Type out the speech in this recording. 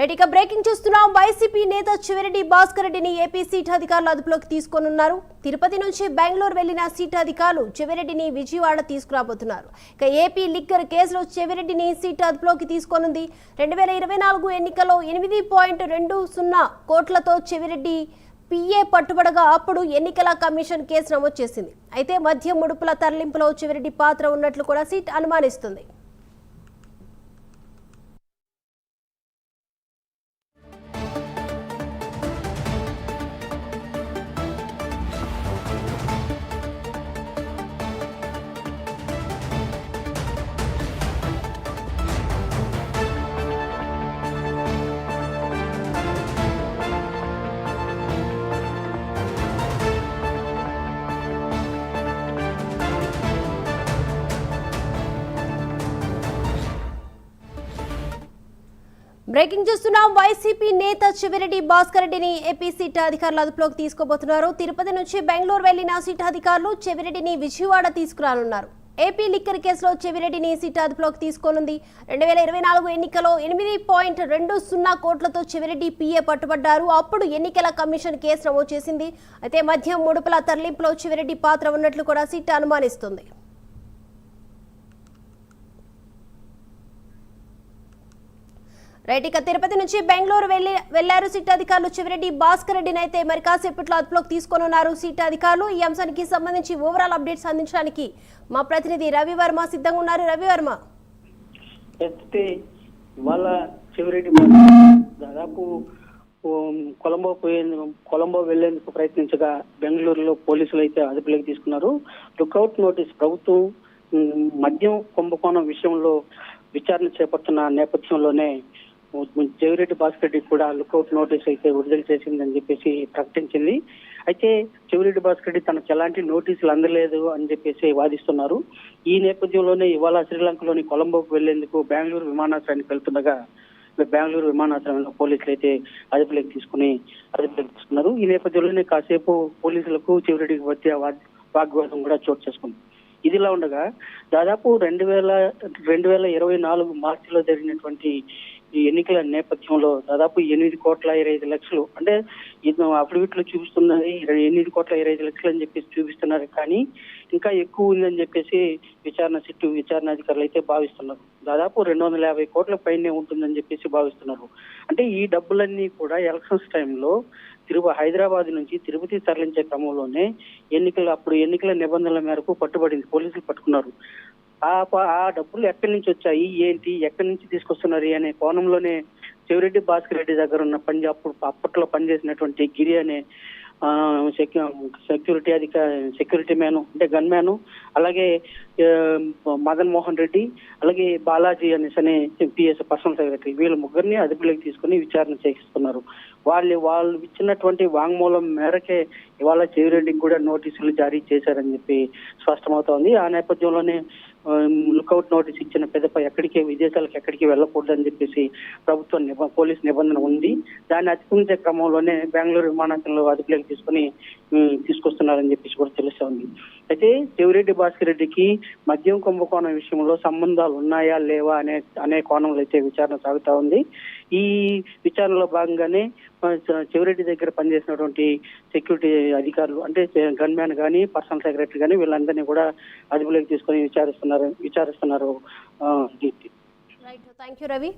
Right ఇక breaking చూస్తున్నాం. YCP నేత చివరెడ్డి భాస్కర్ రెడ్డిని ఏపీ సీట్ అధికారులు అదుపులోకి తీసుకోనున్నారు. తిరుపతి నుంచి బెంగళూరు వెళ్ళిన సీట్ అధికారులు చెవిరెడ్డిని విజయవాడ తీసుకురాబోతున్నారు. ఇక ఏపీ లిక్కర్ కేసులో చెవిరెడ్డిని సీట్ అదుపులోకి తీసుకోనుంది. రెండు వేల ఇరవై నాలుగు ఎన్నికల్లో ఎనిమిది పాయింట్ రెండు సున్నా కోట్లతో చెవిరెడ్డి పిఏ పట్టుబడగా అప్పుడు ఎన్నికల కమిషన్ కేసు నమోదు చేసింది. అయితే మద్య ముడుపుల తరలింపులో చెవిరెడ్డి పాత్ర ఉన్నట్లు కూడా సీట్ అనుమానిస్తుంది. బ్రేకింగ్ చూస్తున్నాం. వైసీపీ నేత చివిరెడ్డి భాస్కర్ రెడ్డిని ఏపీ సీట్ అధికారులు అదుపులోకి తీసుకోబోతున్నారు తిరుపతి నుంచి బెంగళూరు వెళ్ళిన సీట్ అధికారులు చెవిరెడ్డిని విజయవాడ తీసుకురానున్నారు. ఏపీ లిక్కర్ కేసులో చెవిరెడ్డిని సీట్ అదుపులోకి తీసుకోనుంది. రెండు వేల ఇరవై నాలుగు ఎన్నికలో ఎనిమిది పాయింట్ రెండు సున్నా కోట్లతో చెవిరెడ్డి పిఏ పట్టుబడ్డారు. అప్పుడు ఎన్నికల కమిషన్ కేసు నమోదు చేసింది. అయితే మద్యం ముడుపుల తరలింపులో చెవిరెడ్డి పాత్ర ఉన్నట్లు కూడా సిట్ అనుమానిస్తుంది. రైట్ ఇక తిరుపతి నుంచి బెంగళూరు వెళ్ళి వెళ్ళారు సిట్ అధికారులు చివరెడ్డి భాస్కర్ రెడ్డిని అయితే మరి కాసేపట్లో అదుపులోకి తీసుకోనున్నారు సిట్ అధికారులు. ఈ అంశానికి సంబంధించి ఓవరాల్ అప్డేట్స్ అందించడానికి మా ప్రతినిధి రవివర్మ సిద్ధంగా ఉన్నారు. రవివర్మ వాళ్ళ చివరెడ్డి దాదాపు కొలంబో పోయేందుకు కొలంబో వెళ్ళేందుకు ప్రయత్నించగా బెంగళూరులో పోలీసులు అయితే అదుపులోకి తీసుకున్నారు. లుక్అవుట్ నోటీస్ ప్రభుత్వం మద్యం కుంభకోణం విషయంలో విచారణ చేపడుతున్న నేపథ్యంలోనే చెవిరెడ్డి జవిరెడ్డి భాస్కర్ రెడ్డి కూడా లుకౌట్ నోటీస్ అయితే విడుదల చేసిందని చెప్పేసి ప్రకటించింది. అయితే చెవిరెడ్డి భాస్కర్ రెడ్డి తనకు ఎలాంటి నోటీసులు అందలేదు అని చెప్పేసి వాదిస్తున్నారు. ఈ నేపథ్యంలోనే ఇవాళ శ్రీలంకలోని కొలంబోకు వెళ్ళేందుకు బెంగళూరు విమానాశ్రయానికి వెళ్తుండగా బెంగళూరు విమానాశ్రయంలో పోలీసులు అయితే అదుపులోకి తీసుకుని అదుపులోకి తీసుకున్నారు. ఈ నేపథ్యంలోనే కాసేపు పోలీసులకు చివరెడ్డికి వచ్చే వాగ్- వాగ్వాదం కూడా చోటు చేసుకుంది. ఇదిలా ఉండగా దాదాపు రెండు వేల రెండు వేల ఇరవై నాలుగు మార్చిలో జరిగినటువంటి ఈ ఎన్నికల నేపథ్యంలో దాదాపు ఎనిమిది కోట్ల ఇరవై ఐదు లక్షలు. అంటే ఇది అఫిడవిట్లో చూపిస్తున్నది ఎనిమిది కోట్ల ఇరవై ఐదు లక్షలు అని చెప్పేసి చూపిస్తున్నారు కానీ ఇంకా ఎక్కువ ఉందని చెప్పేసి విచారణ సిట్టు విచారణ అధికారులు అయితే భావిస్తున్నారు. దాదాపు రెండు వందల యాభై కోట్ల పైనే ఉంటుందని చెప్పేసి భావిస్తున్నారు. అంటే ఈ డబ్బులన్నీ కూడా ఎలక్షన్స్ టైంలో తిరుపతి హైదరాబాద్ నుంచి తిరుపతి తరలించే క్రమంలోనే ఎన్నికల అప్పుడు ఎన్నికల నిబంధనల మేరకు పట్టుబడింది. పోలీసులు పట్టుకున్నారు. ఆ ప- ఆ డబ్బులు ఎక్కడి నుంచి వచ్చాయి? ఏంటి? ఎక్కడి నుంచి తీసుకొస్తున్నారు? అనే కోణంలోనే చెవిరెడ్డి భాస్కర్ రెడ్డి దగ్గర ఉన్న పని అప్పుడు అప్పట్లో పనిచేసినటువంటి గిరి అనే సెక్యూ సెక్యూరిటీ అధిక సెక్యూరిటీ మ్యాన్ అంటే గన్ మ్యాన్ అలాగే మదన్ మోహన్ రెడ్డి అలాగే బాలాజీ అనేసి అనే పిఎస్ పర్సనల్ సెక్రటరీ వీళ్ళ ముగ్గురిని అదుపులోకి తీసుకుని విచారణ చేయిస్తున్నారు. వాళ్ళు వాళ్ళు ఇచ్చినటువంటి వాంగ్మూలం మేరకే ఇవాళ చెవిరెడ్డికి కూడా నోటీసులు జారీ చేశారని చెప్పి స్పష్టమవుతోంది. ఆ నేపథ్యంలోనే లుకౌట్ నోటీస్ ఇచ్చిన పెద్దపై ఎక్కడికి విదేశాలకు ఎక్కడికి వెళ్ళకూడదని చెప్పేసి ప్రభుత్వ పోలీస్ నిబంధన ఉంది. దాన్ని అతిక్రమించే క్రమంలోనే బెంగళూరు విమానాశ్రయంలో అదుపులోకి తీసుకుని తీసుకొస్తున్నారని చెప్పేసి కూడా తెలుస్తోంది అయితే చెవిరెడ్డి భాస్కర్ రెడ్డికి మద్యం కుంభకోణం విషయంలో సంబంధాలు ఉన్నాయా లేవా అనే అనే కోణంలో అయితే విచారణ సాగుతా ఉంది. ఈ విచారణలో భాగంగానే చెవిరెడ్డి దగ్గర పనిచేసినటువంటి సెక్యూరిటీ అధికారులు అంటే గన్ మ్యాన్ కానీ పర్సనల్ సెక్రటరీ కానీ వీళ్ళందరినీ కూడా అదుపులోకి తీసుకొని విచారిస్తున్నారు విచారిస్తున్నారు. Deepti right thank you Ravi